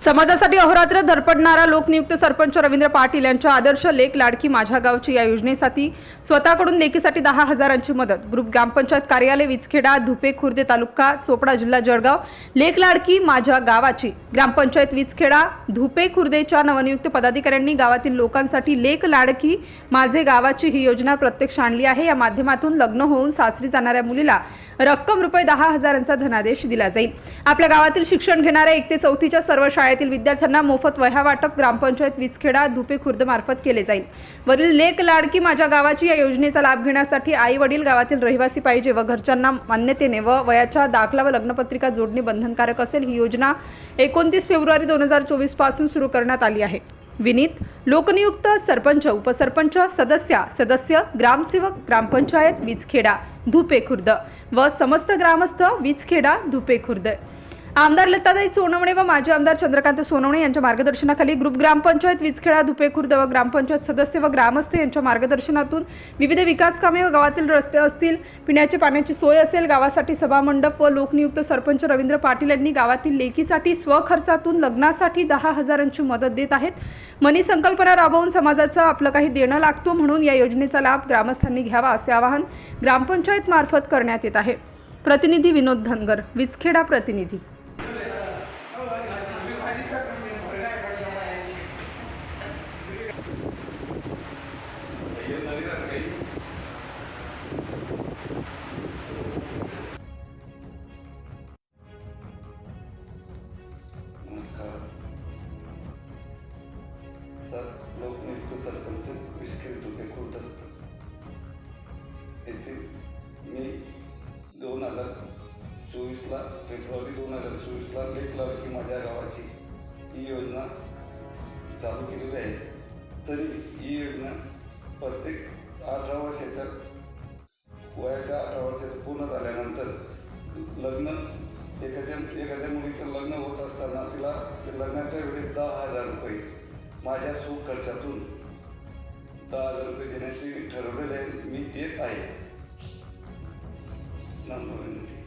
समाजासाठी अहोरात्र धडपडणारा लोकनियुक्त सरपंच रवींद्र पाटील यांच्या आदर्श लेख लाडकी माझ्या गावची या योजनेसाठी स्वतःकडून लेखीसाठी दहा हजारांची मदत. ग्रुप ग्रामपंचायत कार्यालय विचखेडा धुपे खुर्दे तालुका चोपडा जिल्हा जळगाव. लेख लाडकी माझ्या गावाची. ग्रामपंचायत विचखेडा धुपे खुर्देच्या नवनियुक्त पदाधिकाऱ्यांनी गावातील लोकांसाठी लेख लाडकी माझे गावाची ही योजना प्रत्यक्ष आणली आहे. या माध्यमातून लग्न होऊन सासरी जाणाऱ्या मुलीला रक्कम रुपये दहा हजारांचा धनादेश दिला जाईल. आपल्या गावातील शिक्षण घेणाऱ्या एक ते चौथीच्या सर्व शाळेतील विद्यार्थ्यांना मोफत वह्या वाटप ग्रामपंचायत विचखेडा धुपे खुर्द मार्फत केले जाईल. वरील लेख लाडकी माझ्या गावाची या योजनेचा लाभ घेण्यासाठी आई वडील गावातील रहिवासी पाहिजे व घरच्यांना मान्यतेने व वयाच्या दाखला व लग्नपत्रिका जोडणी बंधनकारक असेल ही योजना एकोणतीस फेब्रुवारी दोन हजार चोवीसपासून सुरू करण्यात आली आहे. विनीत लोकनियुक्त सरपंच उपसरपंच सदस्य सदस्य ग्रामसेवक ग्रामपंचायत वीजखेडा धुपे खुर्द व समस्त ग्रामस्थ वीजखेडा धुपे खुर्द आमदार लताताई सोनवणे व माजी आमदार चंद्रकांत सोनवणे यांच्या मार्गदर्शनाखाली ग्रुप ग्रामपंचायत वीजखेडा धुपेखुर्द व ग्रामपंचायत सदस्य व ग्रामस्थ यांच्या मार्गदर्शनातून विविध विकास कामे व गावातील रस्ते असतील पिण्याची पाण्याची सोय असेल गावासाठी सभामंडप व लोकनियुक्त सरपंच रवींद्र पाटील यांनी गावातील लेकीसाठी स्वखर्चातून लग्नासाठी दहा हजारांची मदत देत आहेत. मनी संकल्पना राबवून समाजाचं आपलं काही देणं लागतो म्हणून या योजनेचा लाभ ग्रामस्थांनी घ्यावा असे आवाहन ग्रामपंचायत मार्फत करण्यात येत आहे. प्रतिनिधी विनोद धनगर विचखेडा प्रतिनिधी. नमस्कार. सर लोकनियुक्त सरपंच विस्किर दुबे खुर्द येथे मी दोन हजार चोवीसला फेब्रुवारी दोन हजार चोवीसला लेख लाडकी माझ्या गावाची ही योजना चालू केलेली आहे. तरी ही योजना प्रत्येक अठरा वर्षाच्या वयाच्या अठरा वर्षाचं पूर्ण झाल्यानंतर लग्न एखाद्या एखाद्या मुलीचं लग्न होत असताना तिला ते लग्नाच्या वेळेस दहा हजार रुपये माझ्या सुख खर्चातून दहा हजार रुपये देण्याचे ठरवलेले मी देत आहे. नम्र विनंती.